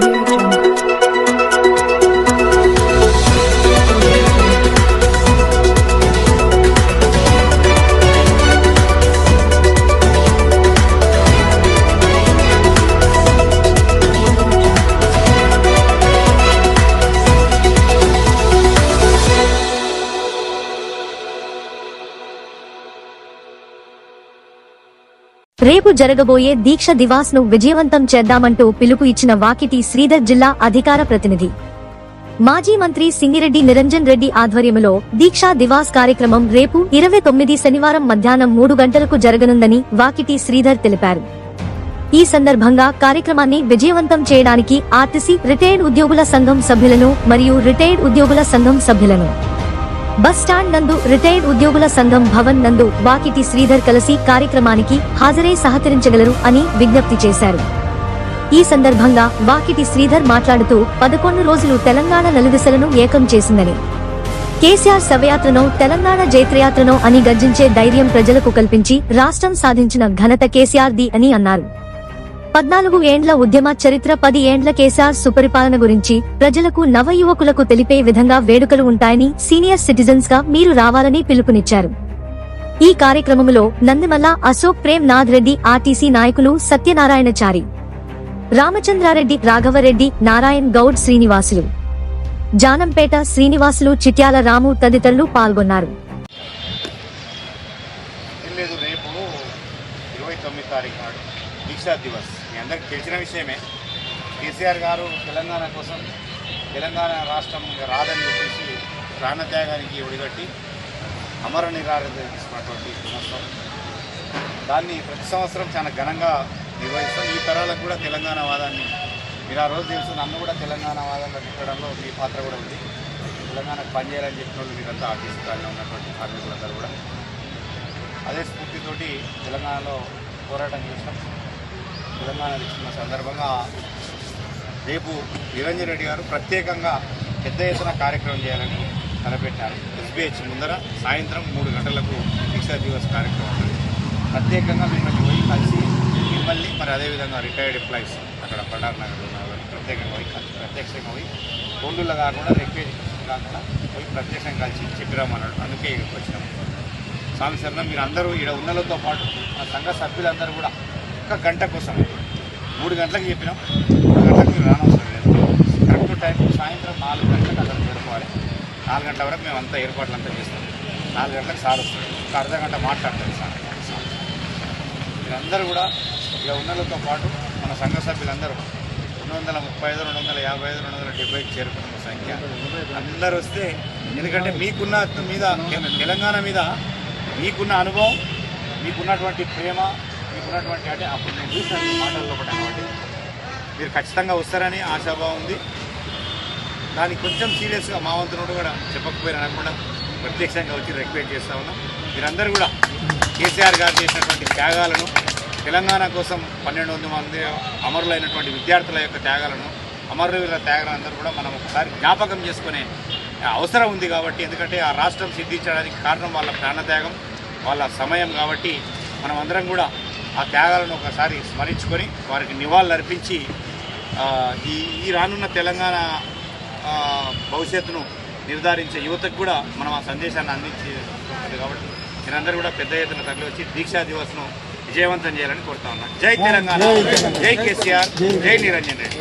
morning. రేపు జరగబోయే దీక్ష దివాస్ను విజయవంతం చేద్దామంటూ పిలుపు ఇచ్చిన వాకిటి శ్రీధర్ జిల్లా అధికార ప్రతినిధి. మాజీ మంత్రి సింగిరెడ్డి నిరంజన్ రెడ్డి ఆధ్వర్యంలో దీక్షా దివాస్ కార్యక్రమం రేపు ఇరవై తొమ్మిది శనివారం మధ్యాహ్నం మూడు గంటలకు జరగనుందని వాకిటి శ్రీధర్ తెలిపారు. ఈ సందర్భంగా కార్యక్రమాన్ని విజయవంతం చేయడానికి ఆర్టీసీ రిటైర్డ్ ఉద్యోగుల సంఘం సభ్యులను మరియు రిటైర్డ్ ఉద్యోగుల సంఘం సభ్యులను బస్ స్టాండ్ నందు రిటైర్డ్ ఉద్యోగుల సంఘం భవన్ నందు వాకిటి శ్రీధర్ కలిసి కార్యక్రమానికి హాజరై సహకరించగలరు అని విజ్ఞప్తి చేశారు. ఈ సందర్భంగా వాకిటి శ్రీధర్ మాట్లాడుతూ పదకొండు రోజులు తెలంగాణ నలుదిశలను ఏకం చేసిందని. కేసీఆర్ శవయాత్రనో తెలంగాణ జైత్రయాత్రనో అని గర్జించే ధైర్యం ప్రజలకు కల్పించి రాష్ట్రం సాధించిన ఘనత కేసీఆర్ ది అని అన్నారు. పద్నాలుగు ఏండ్ల ఉద్యమ చరిత్ర పది ఏండ్ల కేసీఆర్ సుపరిపాలన గురించి ప్రజలకు నవ యువకులకు తెలిపే విధంగా వేడుకలు ఉంటాయని సీనియర్ సిటిజన్స్గా మీరు రావాలని పిలుపునిచ్చారు. ఈ కార్యక్రమంలో నందిమల్ల అశోక్ ప్రేమ్ నాథ్ రెడ్డి ఆర్టీసీ నాయకులు సత్యనారాయణచారి రామచంద్రారెడ్డి రాఘవరెడ్డి నారాయణ్ గౌడ్ శ్రీనివాసులు జానంపేట శ్రీనివాసులు చిట్యాల రాము తదితరులు పాల్గొన్నారు. రేపు ఇరవై తొమ్మిది తారీఖు నాడు దీక్షా దివస్. మీ అందరికి తెలిసిన విషయమే. కేసీఆర్ గారు తెలంగాణ కోసం తెలంగాణ రాష్ట్రం ఇంకా రాదని చెప్పేసి ప్రాణత్యాగానికి ఒడిగట్టి అమర నిరారణ తీసుకున్నటువంటి దినోత్సవం. దాన్ని ప్రతి సంవత్సరం చాలా ఘనంగా నిర్వహిస్తాం. ఈ తరాలకు కూడా తెలంగాణ వాదాన్ని మీరు ఆ రోజు తెలుసు నన్ను కూడా తెలంగాణ వాదాన్ని పెట్టడంలో మీ పాత్ర కూడా ఉంది. తెలంగాణకు పనిచేయాలని చెప్పిన వాళ్ళు మీరంతా ఆర్టీసీ ఉన్నటువంటి కార్మికులందరూ కూడా. అదే స్ఫూర్తితోటి తెలంగాణలో పోరాటం చేసినాం తెలంగాణ ఇచ్చిన సందర్భంగా రేపు నిరంజన్ రెడ్డి గారు ప్రత్యేకంగా పెద్ద ఎత్తున కార్యక్రమం చేయాలని తలపెట్టారు ఎస్బీహెచ్ ముందర సాయంత్రం మూడు గంటలకు దీక్షా దివస్ కార్యక్రమం ప్రత్యేకంగా మిమ్మల్ని పోయి కలిసి మిమ్మల్ని మరి అదేవిధంగా రిటైర్డ్ ఎంప్లాయీస్ అక్కడ పడార్ నగర్ ఉన్న ప్రత్యేకంగా పోయి కలిసి ప్రత్యక్షంగా పోయి కోండుల్లో కాకుండా రిక్వెస్ట్ కాకుండా పోయి ప్రత్యక్షంగా కలిసి చెప్పిరామన్నాడు అందుకే ఇక్కడికి వచ్చినాము. స్వామి శరణం మీరు అందరూ ఇక్కడ ఉన్నలతో పాటు ఆ సంఘ సభ్యులందరూ కూడా ఒక గంట కోసం. మూడు గంటలకు చెప్పినాం. మూడు గంటలకు మీరు రానవసరం లేదు. కరెక్ట్ టైం సాయంత్రం నాలుగు గంటలకు అక్కడ చేరుకోవాలి. నాలుగు గంటల వరకు మేము అంతా ఏర్పాట్లు అంతా చేస్తాం. నాలుగు గంటలకు సార్ వస్తాడు ఒక అర్ధ గంట మాట్లాడతారు సార్. మీరందరూ కూడా ఇక ఉన్నలతో పాటు మన సంఘ సభ్యులందరూ రెండు వందల ముప్పై ఐదు రెండు వందల యాభై ఐదు రెండు వందల డెబ్బైకి చేరుకున్న సంఖ్య. అందరూ వస్తే ఎందుకంటే మీకున్న మీద తెలంగాణ మీద మీకున్న అనుభవం మీకున్నటువంటి ప్రేమ మీకున్నటువంటి అంటే అప్పుడు నేను చూసాను మాటల్లో కూడా కాబట్టి మీరు ఖచ్చితంగా వస్తారని ఆశాభావం ఉంది. దానికి కొంచెం సీరియస్గా మా వంతునోడు కూడా చెప్పకపోయినా అనకుండా ప్రత్యక్షంగా వచ్చి రిక్వెస్ట్ చేస్తా ఉన్నాం. మీరందరూ కూడా కేసీఆర్ గారు చేసినటువంటి త్యాగాలను తెలంగాణ కోసం పన్నెండు వందల మంది అమరులైనటువంటి విద్యార్థుల యొక్క త్యాగాలను అమరుల త్యాగాలను అందరూ కూడా మనం ఒకసారి జ్ఞాపకం చేసుకునే అవసరం ఉంది కాబట్టి ఎందుకంటే ఆ రాష్ట్రం సిద్ధించడానికి కారణం వాళ్ళ ప్రాణత్యాగం వాళ్ళ సమయం కాబట్టి మనం అందరం కూడా ఆ త్యాగాలను ఒకసారి స్మరించుకొని వారికి నివాళులు అర్పించి ఈ ఈ రానున్న తెలంగాణ భవిష్యత్తును నిర్ధారించే యువతకు కూడా మనం ఆ సందేశాన్ని అందించి ఉంటుంది కాబట్టి మీరందరూ కూడా పెద్ద ఎత్తున తరలి వచ్చి దీక్షా దివస్ను విజయవంతం చేయాలని కోరుతా ఉన్నాను జై తెలంగాణ. జై కేసీఆర్. జై నిరంజన్ రెడ్డి.